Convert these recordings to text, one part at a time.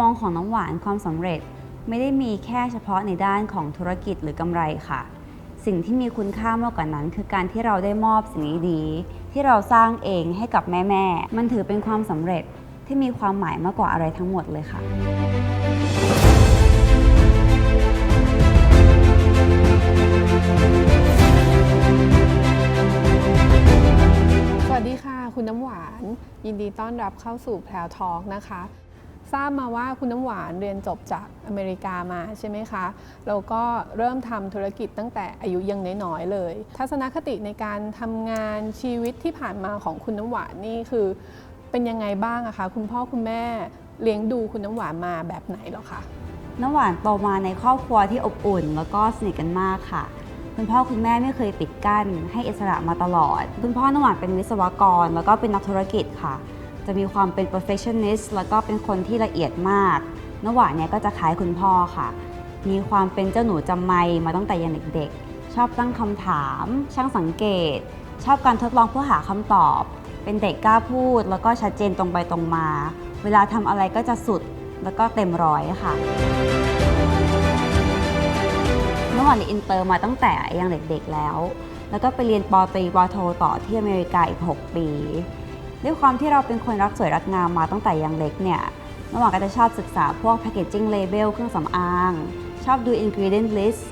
มองของน้ำหวานความสำเร็จไม่ได้มีแค่เฉพาะในด้านของธุรกิจหรือกำไรค่ะ สิ่งที่มีคุณค่ามากกว่านั้น คือการที่เราได้มอบสิ่งดีๆที่เราสร้างเองให้กับแม่ๆมันถือเป็นความสำเร็จที่มีความหมายมากกว่าอะไรทั้งหมดเลยค่ะสวัสดีค่ะ คุณน้ำหวาน ยินดีต้อนรับเข้าสู่แพลวทอ l k นะคะ ทราบมาว่าคุณน้ำหวานเรียนจบจากอเมริกามาใช่ไหมคะ แล้วก็เริ่มทำธุรกิจตั้งแต่อายุยังน้อยๆเลย ทัศนคติในการทำงานชีวิตที่ผ่านมาของคุณน้ำหวานนี่คือ เป็นยังไงบ้างอะคะ คุณพ่อคุณแม่เลี้ยงดูคุณน้ำหวานมาแบบไหนหรอคะน้ำหวานโตมาในครอบครัวที่อบอุ่น แล้วก็สนิทกันมากค่ะ คุณพ่อคุณแม่ไม่เคยปิดกั้น ให้อิสระมาตลอด คุณพ่อน้ำหวานเป็นวิศวกร แล้วก็เป็นนักธุรกิจค่ะ จะมีความเป็น perfectionist แล้วก็เป็นคนที่ละเอียดมากน้ำหวานเนี่ยก็จะคล้ายคุณพ่อค่ะ มีความเป็นเจ้าหนูจำไม่มาตั้งแต่ยังเด็กๆ ชอบตั้งคำถาม ช่างสังเกต ชอบการทดลองเพื่อหาคำตอบ เป็นเด็กกล้าพูด แล้วก็ชัดเจนตรงไปตรงมา เวลาทำอะไรก็จะสุดแล้วก็เต็มร้อยค่ะเมื่อวานนี้อินเตอร์มาตั้งแต่ยังเด็กๆแล้ว แล้วก็ไปเรียนปอตรีปอโทต่อที่อเมริกาอีก 6 ปี ด้วยความที่เราเป็นคนรักสวยรักงามมาตั้งแต่ยังเล็กเนี่ยเมื่อวานก็จะชอบศึกษาพวก packaging label เครื่องสำอาง ชอบดู ingredient list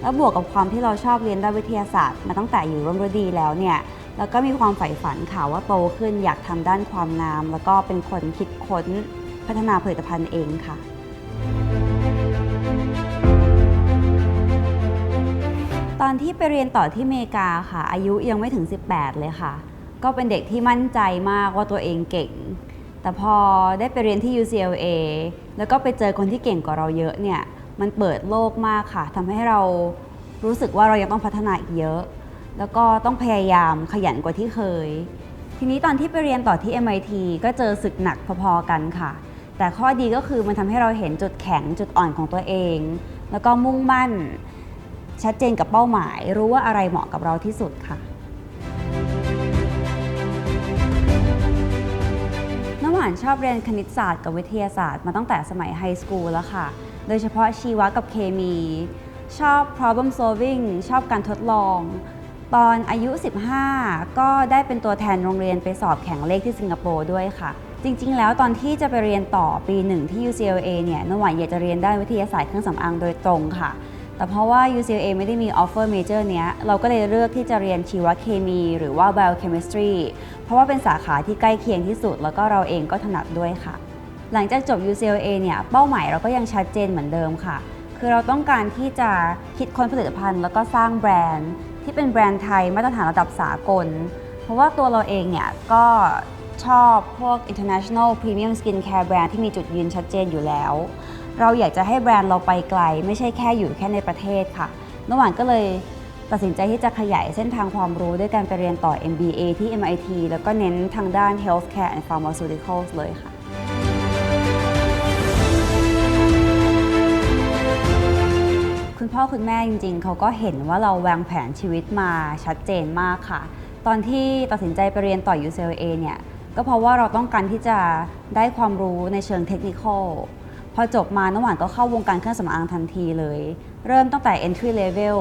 แล้วบวกกับความที่เราชอบเรียนด้านวิทยาศาสตร์มาตั้งแต่อยู่ร่วมฤดีแล้วเนี่ยแล้วก็มีความใฝ่ฝันค่ะว่าโตขึ้นอยากทำด้านความงาม แล้วก็เป็นคนคิดค้นพัฒนาผลิตภัณฑ์เองค่ะ ตอนที่ไปเรียนต่อที่อเมริกาค่ะ อายุยังไม่ถึง 18 เลยค่ะ ก็เป็นเด็กที่มั่นใจมากว่าตัวเองเก่ง แต่พอได้ไปเรียนที่ UCLA แล้วก็ไปเจอคนที่เก่งกว่าเราเยอะเนี่ยมันเปิดโลกมากค่ะทำให้เรารู้สึกว่าเรายังต้องพัฒนาอีกเยอะ แล้วก็ต้องพยายามขยันกว่าที่เคย ทีนี้ตอนที่ไปเรียนต่อที่ MIT ก็เจอศึกหนักพอๆกันค่ะ แต่ข้อดีก็คือมันทำให้เราเห็นจุดแข็งจุดอ่อนของตัวเอง แล้วก็มุ่งมั่นชัดเจนกับเป้าหมาย รู้ว่าอะไรเหมาะกับเราที่สุดค่ะานชอบเรียนคณิตศาสตร์กับวิทยาศาสตร์มาตั้งแต่สมัยไฮสคูลแล้วค่ะ โดยเฉพาะชีวะกับเคมี ชอบ problem solving ชอบการทดลอง ตอนอายุ 15 ก็ได้เป็นตัวแทนโรงเรียนไปสอบแข่งเลขที่สิงคโปร์ด้วยค่ะ จริงๆ แล้วตอนที่จะไปเรียนต่อปีหนึ่งที่ UCLA เนี่ยน้ำหวานอยากจะเรียนด้านวิทยาศาสตร์เครื่องสำอางโดยตรงค่ะ แต่เพราะว่า UCLA ไม่ได้มี offer major เนี้ย เราก็เลยเลือกที่จะเรียนชีวเคมี หรือว่า biochemistry เพราะว่าเป็นสาขาที่ใกล้เคียงที่สุด แล้วก็เราเองก็ถนัดด้วยค่ะ หลังจากจบ UCLA เนี่ยเป้าหมายเราก็ยังชัดเจนเหมือนเดิมค่ะ คือเราต้องการที่จะคิดค้นผลิตภัณฑ์ แล้วก็สร้างแบรนด์ ที่เป็นแบรนด์ไทยมาตรฐานระดับสากล เพราะว่าตัวเราเองเนี่ยก็ชอบพวก international premium skincare แบรนด์ที่มีจุดยืนชัดเจนอยู่แล้ว เราอยากจะให้แบรนด์เราไปไกล ไม่ใช่แค่อยู่แค่ในประเทศค่ะระหวางก็เลยตัดสินใจที่จะขยายเส้นทางความรู้ด้วยการไปเรียนต่อ MBA ที่ MIT แล้วก็เน้นทางด้าน healthcare and pharmaceuticals เลยค่ะ คุณพ่อคุณแม่จริงๆ เขาก็เห็นว่าเราวางแผนชีวิตมาชัดเจนมากค่ะ ตอนที่ตัดสินใจไปเรียนต่อ UCLA เนี่ย ก็เพราะว่าเราต้องการที่จะได้ความรู้ในเชิงเทคนิคอล พอจบมาน้ำหวานก็เข้าวงการเครื่องสำอางทันทีเลย เริ่มตั้งแต่ entry level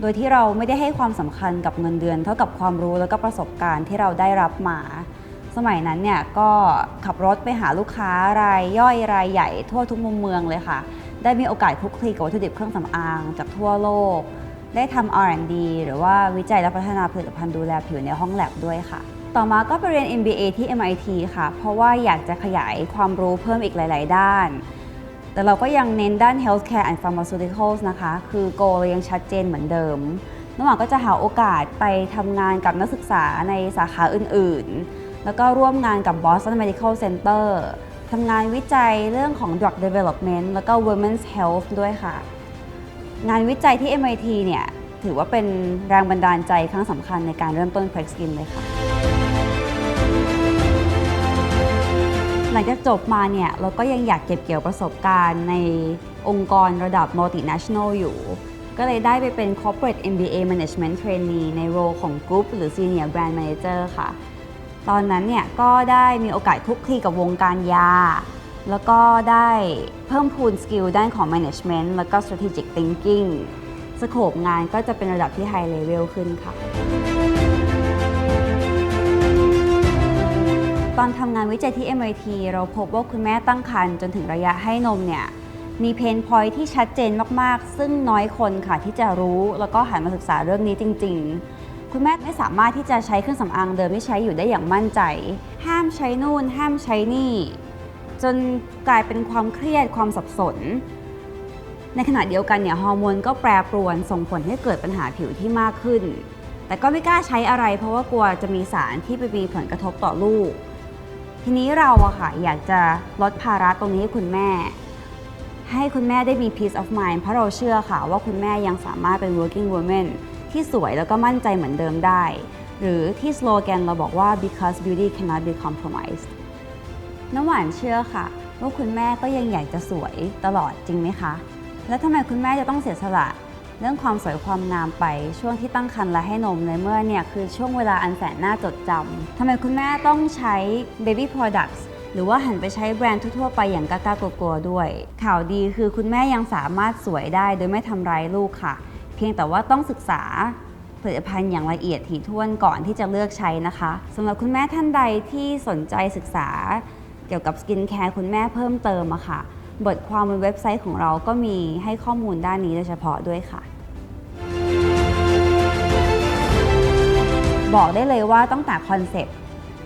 โดยที่เราไม่ได้ให้ความสำคัญกับเงินเดือน เท่ากับความรู้แล้วก็ประสบการณ์ที่เราได้รับมา สมัยนั้นเนี่ยก็ขับรถไปหาลูกค้ารายย่อยรายใหญ่ทั่วทุกมุมเมืองเลยค่ะ ได้มีโอกาสคลุกคลีกับวัตถุดิบเครื่องสำอางจากทั่วโลก ได้ทำ R&D หรือว่าวิจัยและพัฒนาผลิตภัณฑ์ดูแลผิวในห้องแลบด้วยค่ะต่อมาก็ไปเรียน MBA ที่ MIT ค่ะ เพราะว่าอยากจะขยายความรู้เพิ่มอีกหลาย ๆ ด้าน แต่เราก็ยังเน้นด้าน healthcare and pharmaceuticals นะคะ คือ goal เรายังชัดเจนเหมือนเดิมระหว่างก็จะหาโอกาสไปทำงานกับนักศึกษาในสาขาอื่นๆ แล้วก็ร่วมงานกับ Boston Medical Center ทำงานวิจัยเรื่องของ drug development แล้วก็ women's health ด้วยค่ะ งานวิจัยที่ MIT เนี่ย ถือว่าเป็นแรงบันดาลใจครั้งสำคัญในการเริ่มต้น Prex k i n เลยค่ะ หลังจากจบมาเนี่ยเราก็ยังอยากเก็บเกี่ยวประสบการณ์ในองค์กรระดับ multinational อยู่ ก็เลยได้ไปเป็น corporate MBA management trainee ในโรของ group หรือ senior brand manager ค่ะ ตอนนั้นเนี่ยก็ได้มีโอกาสคลุกคลีกับวงการยา แล้วก็ได้เพิ่มพูนสกิลด้านของ management แล้วก็ strategic thinking สโคปงานก็จะเป็นระดับที่ high level ขึ้นค่ะ ตอนทำงานวิจัยที่ MIT เราพบว่าคุณแม่ตั้งครรภ์จนถึงระยะให้นมเนี่ยมีเพนพอยที่ชัดเจนมากๆ ซึ่งน้อยคนค่ะที่จะรู้แล้วก็หันมาศึกษาเรื่องนี้จริง ๆ คุณแม่ไม่สามารถที่จะใช้เครื่องสำอางเดิมที่ใช้อยู่ได้อย่างมั่นใจ ห้ามใช้นู่น ห้ามใช้นี่ จนกลายเป็นความเครียดความสับสน ในขณะเดียวกันเนี่ยฮอร์โมนก็แปรปรวนส่งผลให้เกิดปัญหาผิวที่มากขึ้น แต่ก็ไม่กล้าใช้อะไร เพราะว่ากลัวจะมีสารที่ไปมีผลกระทบต่อลูก ทีนี้เราอะค่ะอยากจะลดภาระตรงนี้ให้คุณแม่ ให้คุณแม่ได้มี peace of mind เพราะเราเชื่อค่ะว่าคุณแม่ยังสามารถเป็น working woman ที่สวยแล้วก็มั่นใจเหมือนเดิมได้ หรือที่สโลแกนเราบอกว่า because beauty cannot be compromised น้ำหวานเชื่อค่ะ ว่าคุณแม่ก็ยังอยากจะสวยตลอดจริงไหมคะ แล้วทำไมคุณแม่จะต้องเสียสละ เรื่องความสวยความงามไปช่วงที่ตั้งครรภ์และให้นมในเมื่อเนี่ยคือช่วงเวลาอันแสนน่าจดจำทำไมคุณแม่ต้องใช้ baby products หรือว่าหันไปใช้แบรนด์ทั่วๆไปอย่างกล้าๆกลัวด้วย ข่าวดีคือคุณแม่ยังสามารถสวยได้โดยไม่ทำร้ายลูกค่ะ เพียงแต่ว่าต้องศึกษาผลิตภัณฑ์อย่างละเอียดถี่ถ้วนก่อนที่จะเลือกใช้นะคะสำหรับคุณแม่ท่านใดที่สนใจศึกษาเกี่ยวกับสกินแคร์คุณแม่เพิ่มเติมอะค่ะ บทความบนเว็บไซต์ของเราก็มีให้ข้อมูลด้านนี้โดยเฉพาะด้วยค่ะ บอกได้เลยว่าตั้งแต่คอนเซปต์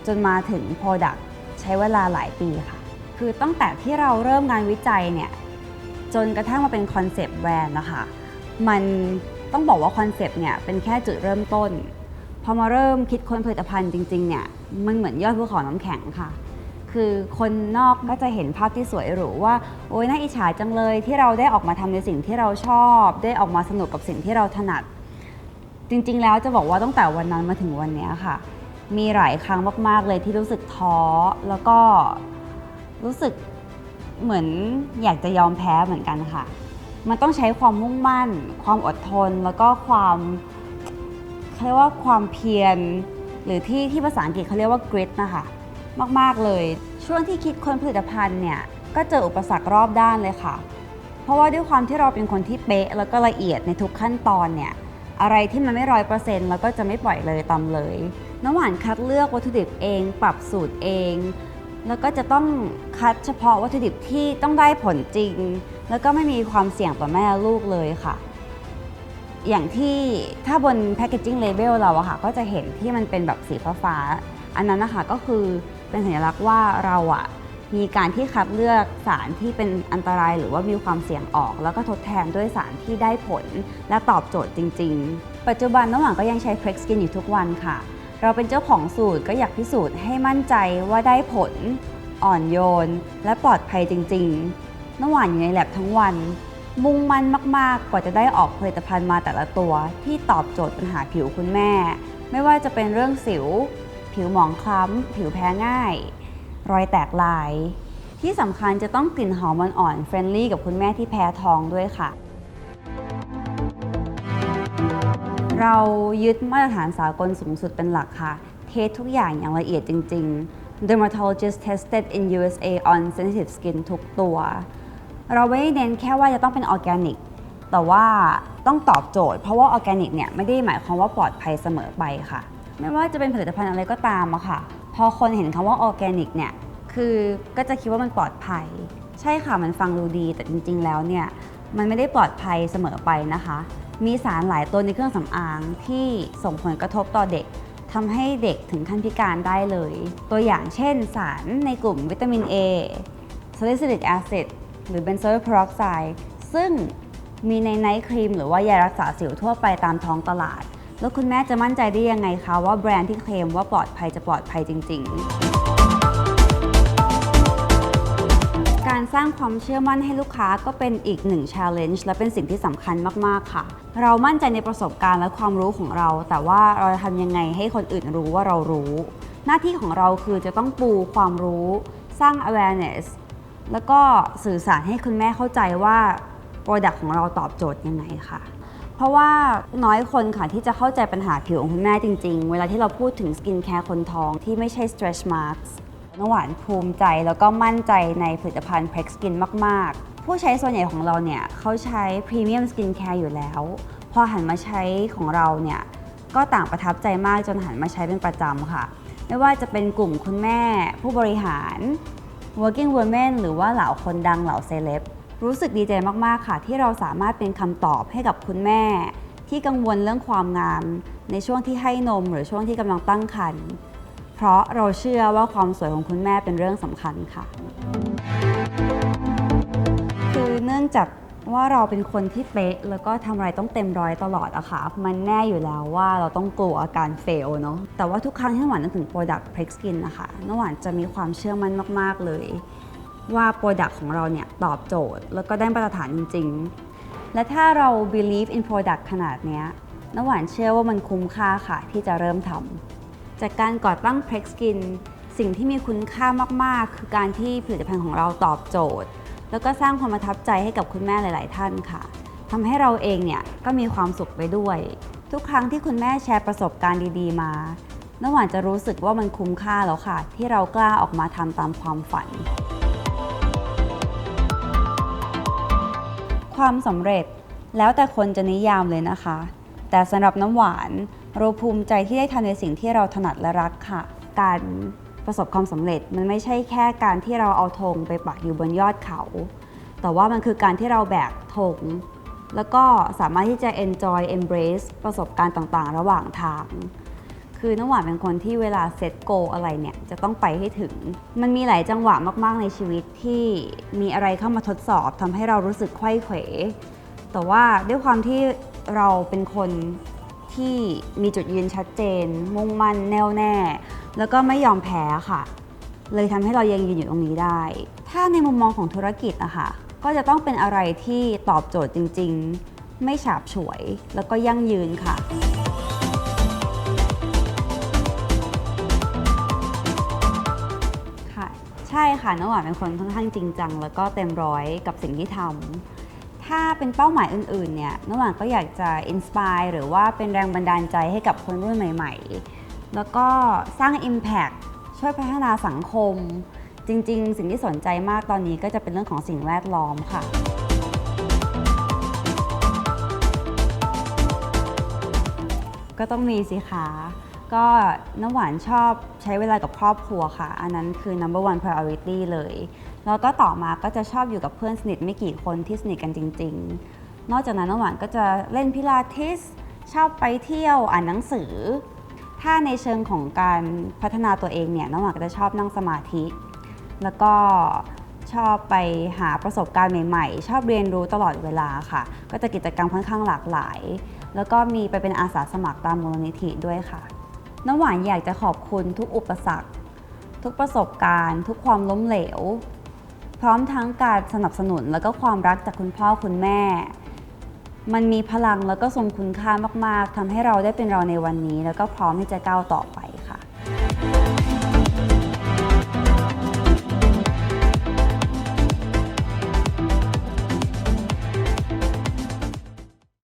จนมาถึง Product ใช้เวลาหลายปีค่ะ คือตั้งแต่ที่เราเริ่มงานวิจัยเนี่ย จนกระทั่งมาเป็นคอนเซปต์แบรนด์นะคะ มันต้องบอกว่าคอนเซปต์เนี่ยเป็นแค่จุดเริ่มต้น พอมาเริ่มคิดค้นผลิตภัณฑ์จริงๆเนี่ย มันเหมือนยอดภูเขาน้ำแข็งค่ะ คือคนนอกก็จะเห็นภาพที่สวยหรูว่า โอ้ยน่าอิจฉาจังเลยที่เราได้ออกมาทำในสิ่งที่เราชอบ ได้ออกมาสนุกกับสิ่งที่เราถนัด จริงๆ แล้วจะบอกว่าตั้งแต่วันนั้นมาถึงวันนี้ค่ะ มีหลายครั้งมากๆเลยที่รู้สึกท้อแล้วก็รู้สึกเหมือนอยากจะยอมแพ้เหมือนกันค่ะ มันต้องใช้ความมุ่งมั่น ความอดทน แล้วก็ความเขาเรียกว่าความเพียร หรือที่ที่ภาษาอังกฤษเขาเรียกว่า grit นะคะ มาก ๆ เลย ช่วงที่คิดค้นผลิตภัณฑ์เนี่ยก็เจออุปสรรครอบด้านเลยค่ะ เพราะว่าด้วยความที่เราเป็นคนที่เป๊ะ แล้วก็ละเอียดในทุกขั้นตอนเนี่ยอะไรที่มันไม่ร้อยเปอร์เซ็นต์แล้วก็จะไม่ปล่อยเลยตามเลย น้ำหวานคัดเลือกวัตถุดิบเอง ปรับสูตรเอง แล้วก็จะต้องคัดเฉพาะวัตถุดิบที่ต้องได้ผลจริง แล้วก็ไม่มีความเสี่ยงต่อแม่ลูกเลยค่ะ อย่างที่ถ้าบน packaging label เราอะค่ะก็จะเห็นที่มันเป็นแบบสีฟ้าๆอันนั้นนะคะก็คือ เป็นสัญลักษณ์ว่าเราอะมีการที่คัดเลือกสารที่เป็นอันตรายหรือว่ามีความเสี่ยงออก แล้วก็ทดแทนด้วยสารที่ได้ผล และตอบโจทย์จริง ๆ ปัจจุบันน้ำหวานก็ยังใช้ Prex Skin อยู่ทุกวันค่ะ เราเป็นเจ้าของสูตรก็อยากพิสูจน์ให้มั่นใจว่าได้ผล อ่อนโยน และปลอดภัยจริง ๆ น้ำหวานอยู่ในแลบทั้งวัน มุ่งมั่นมากๆ กว่าจะได้ออกผลิตภัณฑ์มาแต่ละตัว ที่ตอบโจทย์ปัญหาผิวคุณแม่ ไม่ว่าจะเป็นเรื่องสิว ผิวหมองคล้ำ ผิวแพ้ง่าย รอยแตกลาย ที่สำคัญจะต้องกลิ่นหอมอ่อนๆเฟรนลี่กับคุณแม่ที่แพ้ท้องด้วยค่ะ เรายึดมาตรฐานสากลสูงสุดเป็นหลักค่ะ เทสทุกอย่างอย่างละเอียดจริง ๆ Dermatologist tested in USA on sensitive skin ทุกตัว เราไม่ได้เน้นแค่ว่าจะต้องเป็นออร์แกนิกแต่ว่าต้องตอบโจทย์เพราะว่าออร์แกนิกเนี่ยไม่ได้หมายความว่าปลอดภัยเสมอไปค่ะ ไม่ว่าจะเป็นผลิตภัณฑ์อะไรก็ตามอะค่ะ พอคนเห็นคำว่าออร์แกนิกเนี่ย คือก็จะคิดว่ามันปลอดภัย ใช่ค่ะมันฟังดูดี แต่จริง ๆ แล้วเนี่ย มันไม่ได้ปลอดภัยเสมอไปนะคะ มีสารหลายตัวในเครื่องสำอางที่ส่งผลกระทบต่อเด็กทำให้เด็กถึงขั้นพิการได้เลย ตัวอย่างเช่น สารในกลุ่มวิตามิน A salicylic acid หรือ benzoyl peroxide ซึ่งมีในไนท์ครีมหรือว่ายารักษาสิวทั่วไปตามท้องตลาด แล้วคุณแม่จะมั่นใจได้ยังไงคะว่าแบรนด์ที่เคลมว่าปลอดภัยจะปลอดภัยจริง ๆ การสร้างความเชื่อมั่นให้ลูกค้าก็เป็นอีกหนึ่ง challenge และเป็นสิ่งที่สำคัญมาก ๆ ค่ะ เรามั่นใจในประสบการณ์และความรู้ของเรา แต่ว่าเราจะทำยังไงให้คนอื่นรู้ว่าเรารู้ หน้าที่ของเราคือจะต้องปูความรู้ สร้าง awareness แล้วก็สื่อสารให้คุณแม่เข้าใจว่า Product ของเราตอบโจทย์ยังไงค่ะ เพราะว่าน้อยคนค่ะที่จะเข้าใจปัญหาผิวของคุณแม่จริง ๆ เวลาที่เราพูดถึงสกินแคร์คนท้องที่ไม่ใช่ stretch marks น้ำหวานภูมิใจแล้วก็มั่นใจในผลิตภัณฑ์ p r e x Skin มาก ๆ ผู้ใช้ส่วนใหญ่ของเราเนี่ยเขาใช้พรีเมียมสกินแคร์อยู่แล้ว พอหันมาใช้ของเราเนี่ยก็ต่างประทับใจมากจนหันมาใช้เป็นประจำค่ะ ไม่ว่าจะเป็นกลุ่มคุณแม่ ผู้บริหาร working women หรือว่าเหล่าคนดังเหล่าเซเลบ รู้สึกดีใจมากๆค่ะ ที่เราสามารถเป็นคำตอบให้กับคุณแม่ ที่กังวลเรื่องความงาม ในช่วงที่ให้นมหรือช่วงที่กำลังตั้งครรภ์เพราะเราเชื่อว่าความสวยของคุณแม่เป็นเรื่องสำคัญค่ะ คือเนื่องจากว่าเราเป็นคนที่เป๊ะแล้วก็ทำอะไรต้องเต็มร้อยตลอดอะค่ะ มันแน่อยู่แล้วว่าเราต้องกลัวอาการเฟลเนาะ แต่ว่าทุกครั้งที่หวานนึกถึง Product p r e x Skin นะคะน้ำหวานจะมีความเชื่อมั่นมาก ๆ เลย ว่า Product ของเราเนี่ยตอบโจทย์ แล้วก็ได้มาตรฐานจริง ๆ และถ้าเรา believe in product ขนาดเนี้ยน้ำหวานเชื่อว่ามันคุ้มค่าค่ะ ที่จะเริ่มทำจากการก่อตั้ง p r e x Skin สิ่งที่มีคุณค่ามาก ๆ คือการที่ผลิตภัณฑ์ของเราตอบโจทย์ แล้วก็สร้างความประทับใจให้กับคุณแม่หลาย ๆ ท่านค่ะทำให้เราเองเนี่ยก็มีความสุขไปด้วย ทุกครั้งที่คุณแม่แชร์ประสบการณ์ดี ๆ มาน้ำหวานจะรู้สึกว่ามันคุ้มค่าแล้วค่ะ ที่เรากล้าออกมาทำตามความฝัน ความสำเร็จแล้วแต่คนจะนิยามเลยนะคะ แต่สำหรับน้ำหวานเราภูมิใจที่ได้ทำในสิ่งที่เราถนัดและรักค่ะ การประสบความสำเร็จมันไม่ใช่แค่การที่เราเอาธงไปปักอยู่บนยอดเขา แต่ว่ามันคือการที่เราแบกธงแล้วก็สามารถที่จะ enjoy embrace ประสบการณ์ต่างๆ ระหว่างทาง คือน้ำหวานเป็นคนที่เวลาเซตโกอะไรเนี่ยจะต้องไปให้ถึง มันมีหลายจังหวะมาก ๆ ในชีวิตที่มีอะไรเข้ามาทดสอบทำให้เรารู้สึกไข้เขว แต่ว่าด้วยความที่เราเป็นคนที่มีจุดยืนชัดเจน มุ่งมั่นแน่วแน่ แล้วก็ไม่ยอมแพ้ค่ะ เลยทำให้เรายังยืนอยู่ตรงนี้ได้ ถ้าในมุมมองของธุรกิจอะค่ะ ก็จะต้องเป็นอะไรที่ตอบโจทย์จริง ๆ ไม่ฉาบฉวย แล้วก็ยั่งยืนค่ะ ช่ค่ะน้ำหวานเป็นคนค่อนข้างจริงจัง แล้วก็เต็มร้อยกับสิ่งที่ทำถ้าเป็นเป้าหมายอื่นๆเนี่ยน้ำหวานก็อยากจะอินสปายหรือว่าเป็นแรงบันดาลใจให้กับคนรุ่นใหม่ๆ แล้วก็สร้าง Impact ช่วยพัฒนาสังคม จริง ๆ สิ่งที่สนใจมากตอนนี้ก็จะเป็นเรื่องของสิ่งแวดล้อมค่ะก็ต้องมีสิคะ ก็น้ำหวานชอบใช้เวลากับครอบครัวค่ะ อันนั้นคือ number one priority เลย แล้วก็ต่อมาก็จะชอบอยู่กับเพื่อนสนิทไม่กี่คนที่สนิทกันจริง ๆ นอกจากนั้นน้ำหวานก็จะเล่นพิลาทิส ชอบไปเที่ยวอ่านหนังสือ ถ้าในเชิงของการพัฒนาตัวเองเนี่ยน้ำหวานก็จะชอบนั่งสมาธิ แล้วก็ชอบไปหาประสบการณ์ใหม่ๆ ชอบเรียนรู้ตลอดเวลาค่ะ ก็จะกิจกรรมค่อนข้างหลากหลาย แล้วก็มีไปเป็นอาสาสมัครตามมูลนิธิด้วยค่ะ น้ำหวานอยากจะขอบคุณทุกอุปสรรค ทุกประสบการณ์ ทุกความล้มเหลว พร้อมทั้งการสนับสนุนและก็ความรักจากคุณพ่อคุณแม่ มันมีพลังแล้วก็ทรงคุณค่ามาก ๆทำให้เราได้เป็นเราในวันนี้ แล้วก็พร้อมที่จะก้าวต่อไป